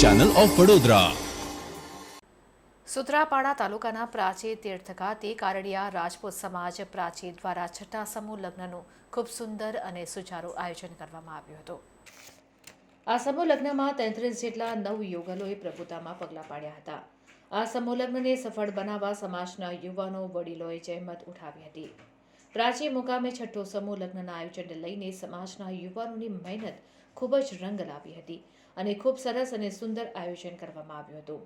Channel of Vadodara Sutrapada તાલુકાના પ્રાચી તીર્થ ખાતે કારડિયા રાજપૂત સમાજ પ્રાચી દ્વારા છઠ્ઠા સમૂહ લગ્નનું ખૂબ સુંદર અને સુચારું આયોજન કરવામાં આવ્યું હતું. આ સમૂહ લગ્નમાં તેત્રીસ જેટલા નવ યુગલોએ પ્રભુતામાં પગલાં પાડ્યા હતા. આ સમૂહ લગ્નને સફળ બનાવવા સમાજના યુવાનો, વડીલોએ જહેમત ઉઠાવી હતી. પ્રાચી મુકામે છઠ્ઠો સમૂહ લગ્નના આયોજનને લઈને સમાજના યુવાનોની મહેનત ખૂબ જ રંગ લાવી હતી અને ખૂબ સરસ અને સુંદર આયોજન કરવામાં આવ્યું હતું.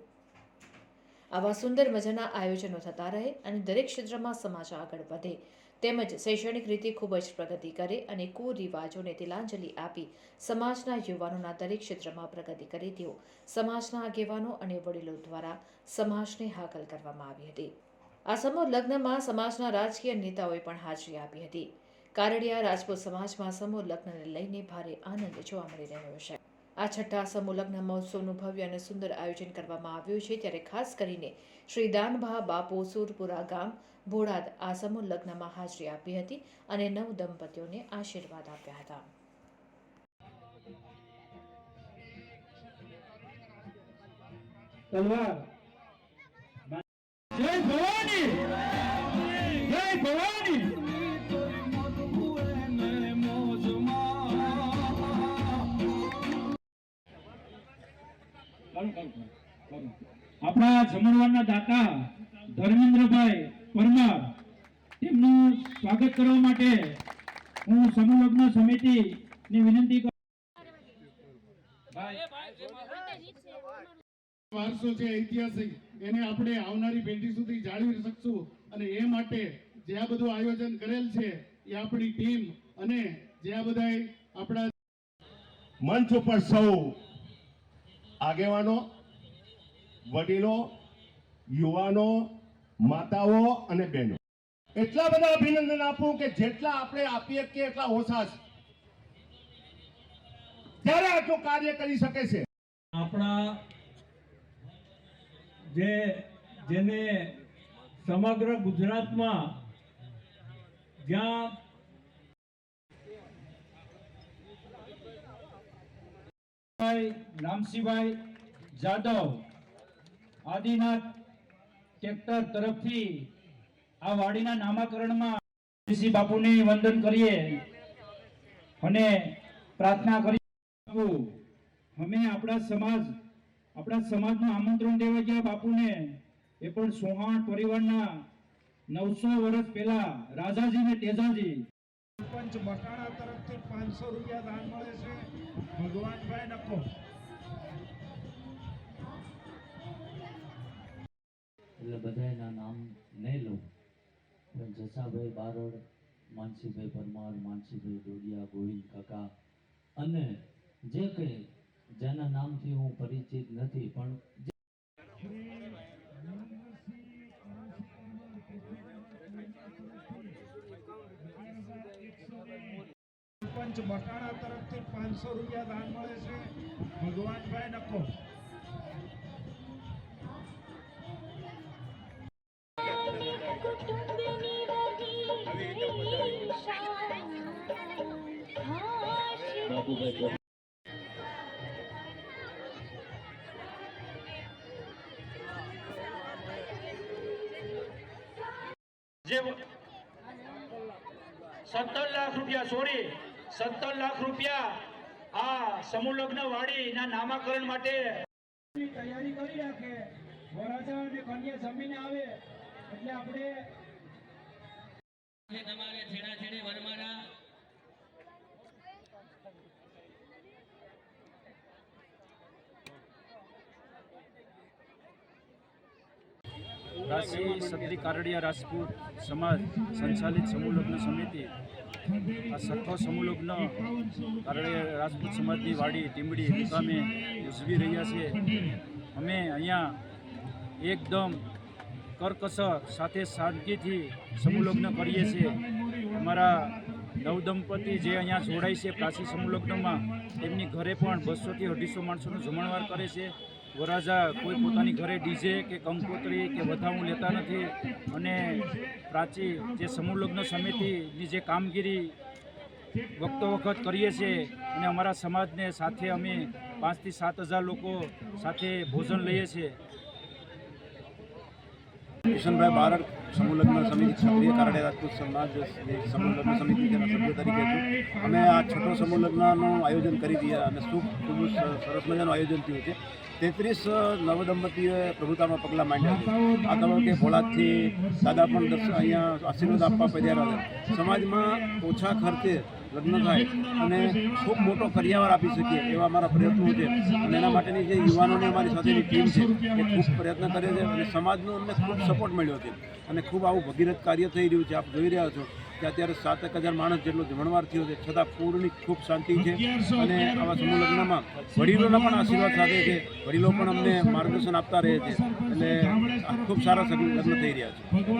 આવા સુંદર મજાના આયોજનો થતા રહે અને દરેક ક્ષેત્રમાં સમાજ આગળ વધે, તેમજ શૈક્ષણિક રીતે ખૂબ જ પ્રગતિ કરે અને કુરિવાજોને તિલાંજલિ આપી સમાજના યુવાનોના દરેક ક્ષેત્રમાં પ્રગતિ કરે તેઓ સમાજના આગેવાનો અને વડીલો દ્વારા સમાજને હાકલ કરવામાં આવી હતી. આ સમૂહ લગ્નમાં સમાજના રાજકીય નેતાઓએ પણ હાજરી આપી હતી. કારડિયા રાજપૂત સમાજમાં સમૂહ લગ્નને લઈને ભારે આનંદ જોવા મળી રહ્યો છે. આ છઠ્ઠા સમૂહ લગ્ન મહોત્સવનું ભવ્ય અને સુંદર આયોજન કરવામાં આવ્યું છે ત્યારે ખાસ કરીને શ્રી દાનભા બાપુ સુરપુરા ગામ ભોળાદ આ સમૂહ લગ્નમાં હાજરી આપી હતી અને નવ દંપતીઓને આશીર્વાદ આપ્યા હતા. જય ભવાની. આપણા જમણવારના દાતા ધર્મેન્દ્રભાઈ પરમાર તેમનું સ્વાગત કરવા માટે હું સમૂહ લગ્ન સમિતિની વિનંતી કરું વારસો છે ઐતિહાસિક. એને આપણે આવનારી પેઢી સુધી જાળવી શકશું અને એ માટે જે આ બધું આયોજન કરેલ છે એ આપણી ટીમ અને જે આ બધા આપણા મંચ ઉપર સૌ આગેવાનો વડીલો યુવાનો માતાઓ અને બહેનો. એટલા બધા અભિનંદન આપું કે જેટલા આપણે આપીએ કે એટલા ઓછા છે. ત્યારે આટલું કાર્ય કરી શકે છે. આપણા જે જેને સમગ્ર ગુજરાતમાં જ્યાં ભાઈ રામસિંહભાઈ જાદવ આદિનાથ ટ્રેક્ટર તરફથી આ વાડીના નામાકરણમાં ઋષિ બાપુને વંદન કરીએ અને પ્રાર્થના કરી અમે આપણા સમાજ, આપણા સમાજનું આમંત્રણ દેવા ગયા બાપુને. એ પણ સોહાણ પરિવારના નવસો વર્ષ પહેલા રાજાજી ને તેજાજી. પંચ બટાણા તરફથી પાંચસો રૂપિયા દાન મળે છે. ભગવાનભાઈ નકો. એટલે બધાયના નામ નહીં લઉં. પણ જસાભાઈ બારડ, માનસીભાઈ પરમાર, માનસીભાઈ ડોડિયા, ગોવિંદ કાકા અને જે કંઈ જેના નામથી હું પરિચિત નથી, પણ પંચ બટાણા તરફથી પાંચસો રૂપિયા દાન મળે છે. ભગવાનભાઈ નકો સત્તર લાખ રૂપિયા, સોરી, સત્તર લાખ રૂપિયા આ સમૂહ લગ્ન વાડીના નામાકરણ માટે તૈયારી કરી રાખે. વરાછા કન્યા જમીને આવે. એટલે આપણે તમારે છેડા છેડે વરમારા રાશિ સત્રી કારડિયા રાજપૂત સમાજ સંચાલિત સમૂહ લગ્ન સમિતિ. આ સખો સમૂહ લગ્ન કારડિયા રાજપૂત સમાજની વાડી ટીમડી મુકામે ઉજવી રહ્યા છે. અમે અહીંયા એકદમ કરકસર સાથે સાદગીથી સમુલગ્ન કરીએ છીએ. અમારા નવદંપતિ જે અહીંયા જોડાય છે પ્રાચી સમુલગ્નમાં તેમની ઘરે પણ બસોથી અઢીસો માણસોનું જમણવાર કરે છે. વરાજા કોઈ પોતાની ઘરે ડીજે કે કંકોત્રી કે વધામું લેતા નથી અને પ્રાચી જે સમુલગ્ન લગ્ન સમિતિની જે કામગીરી વખતો વખત કરીએ છીએ અને અમારા સમાજને સાથે અમે પાંચથી સાત હજાર લોકો સાથે ભોજન લઈએ છીએ. કિશનભાઈ બારડ સમૂહલગ્ન સમિતિ, ક્ષત્રિય કારણે રાજપૂત સમાજ સમૂહલગ્ન સમિતિ તેના સભ્ય તરીકે છું. અમે આ છઠ્ઠો સમૂહલગ્નનું આયોજન કરી રહ્યા અને ખૂબ ખૂબ સરસ મજાનું આયોજન થયું છે. તેત્રીસ નવદંપતીઓએ પ્રભુતામાં પગલાં માંડ્યા છે. આ તબક્કે ભોળાથી દાદા પણ દર્શન અહીંયા આશીર્વાદ આપવા પધાર્યા છે. સમાજમાં ઓછા ખર્ચે લગ્ન થાય અને ખૂબ મોટો કરિયાવર આપી શકીએ એવા અમારા પ્રયત્નો છે. અને એના માટેની જે યુવાનોની અમારી સાથેની ટીમ છે, એ ખૂબ પ્રયત્ન કરે છે અને સમાજનો અમને ખૂબ સપોર્ટ મળ્યો છે. અને ખૂબ આવું ભગીરથ કાર્ય થઈ રહ્યું છે. આપ જોઈ રહ્યા છો કે અત્યારે સાત એક હજાર માણસ જેટલો જમણવાર થયો છે, છતાં પૂરની ખૂબ શાંતિ છે. અને આવા સમૂહ લગ્નમાં વડીલોના પણ આશીર્વાદ સાથે છે. વડીલો પણ અમને માર્ગદર્શન આપતા રહે છે. એટલે ખૂબ સારા લગ્ન થઈ રહ્યા છે.